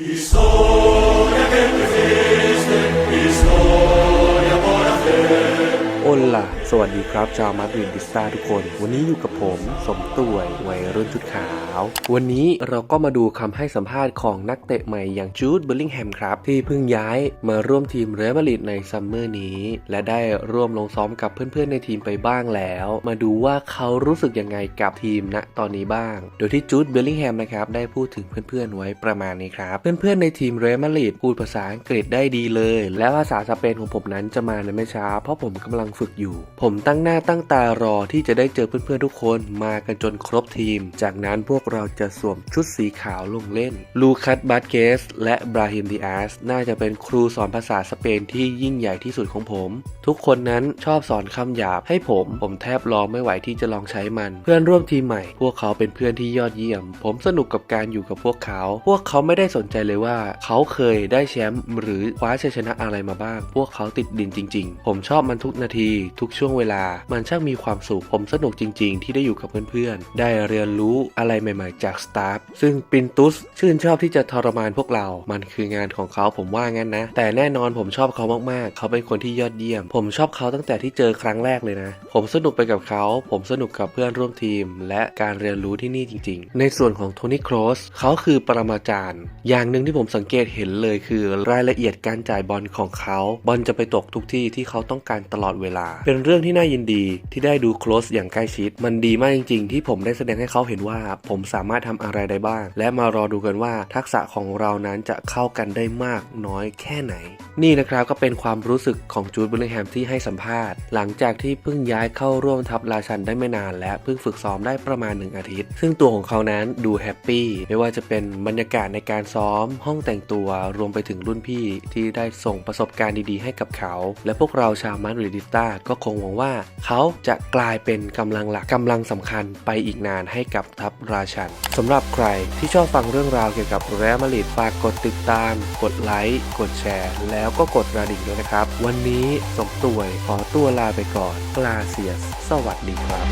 Historia que me hiciste, โอล่ะ สวัสดีครับชาวมาดริดดิสตาทุกคน วันนี้อยู่กับผมสมตัวยวัยรุ่นชุดขาว วันนี้เราก็มาดูคำให้สัมภาษณ์ของนักเตะใหม่อย่างจูดเบลลิงแฮมครับ ที่เพิ่งย้ายมาร่วมทีมเรอัลมาดริดในซัมเมอร์นี้ และได้ร่วมลงซ้อมกับเพื่อนๆในทีมไปบ้างแล้ว มาดูว่าเขารู้สึกยังไงกับทีมณตอนนี้บ้าง โดยที่จูดเบลลิงแฮมนะครับได้พูดถึงเพื่อนๆไว้ประมาณนี้ครับ เพื่อนๆในทีมเรอัลมาดริดพูดภาษาอังกฤษได้ดีเลย และภาษาสเปนของผมนั้นจะมาในไม่ช้าเพราะผมกำลังฝึกอยู่ ผมตั้งหน้าตั้งตารอที่จะได้เจอเพื่อนๆทุกคนมากันจนครบทีม จากนั้นพวกเราจะสวมชุดสีขาวลงเล่น ลูคัสบาสเกส และบราฮิมดิอาสน่าจะเป็นครูสอนภาษาสเปนที่ยิ่งใหญ่ที่สุดของผม ทุกคนนั้นชอบสอนคำหยาบให้ผม ผมแทบรองไม่ไหวที่จะลองใช้มัน เพื่อนร่วมทีมใหม่ พวกเขาเป็นเพื่อนที่ยอดเยี่ยม ผมสนุกกับการอยู่กับพวกเขา พวกเขาไม่ได้สนใจเลยว่า เขาเคยได้แชมป์หรือคว้าชัยชนะอะไรมาบ้าง พวกเขาติดดินจริง ๆ ผมชอบมันทุกนาทีทุกช่วงเวลา มันช่างมีความสุขผมสนุกจริง ๆ ที่ได้อยู่กับเพื่อนๆ ได้เรียนรู้อะไรใหม่ๆ จากสตาฟซึ่งปินตุสชื่นชอบที่จะทรมานพวกเรา มันคืองานของเขาผมว่างั้นนะ แต่แน่นอนผมชอบเขามากๆ เขาเป็นคนที่ยอดเยี่ยม ผมชอบเขาตั้งแต่ที่เจอครั้งแรกเลยนะ ผมสนุกไปกับเขา ผมสนุกกับเพื่อนร่วมทีม และการเรียนรู้ที่นี่จริง ๆ ในส่วนของโทนี่ครอสเขาคือปรมาจารย์ อย่างหนึ่งที่ผมสังเกตเห็นเลยคือรายละเอียดการจ่ายบอลของเขา บอลจะไปตกทุกที่ที่เขาต้องการตลอดเวลาเป็นเรื่องที่น่ายินดีที่ได้ดูโคลสอย่างใกล้ชิด มันดีมากจริง ๆ ที่ผมได้แสดงให้เขาเห็นว่า ผมสามารถทำอะไรได้บ้าง และมารอดูกันว่าทักษะของเรานั้นจะเข้ากันได้มากน้อยแค่ไหน นี่นะครับก็เป็นความรู้สึกของจูดบลลิแฮมที่ให้สัมภาษณ์ หลังจากที่เพิ่งย้ายเข้าร่วมทัพราชันได้ไม่นาน และเพิ่งฝึกซ้อมได้ประมาณหนึ่งอาทิตย์ ซึ่งตัวของเขานั้นดูแฮปปี้ไม่ว่าจะเป็นบรรยากาศในการซ้อม ห้องแต่งตัวรวมไปถึงรุ่นพี่ที่ได้ส่งประสบการณ์ดีๆ ให้กับเขา และพวกเราชาวมาดริดิสตาก็คงหวังว่า เขาจะกลายเป็นกำลังหลักกำลังสำคัญไปอีกนานให้กับทัพราชันสำหรับใครที่ชอบฟังเรื่องราวเกี่ยวกับเรอัลมาดริดฝากกดติดตาม กดไลค์ กดแชร์ แล้วก็กดกระดิ่งด้วยนะครับ วันนี้สมตวยขอตัวลาไปก่อนกลาเซียส สวัสดีครับ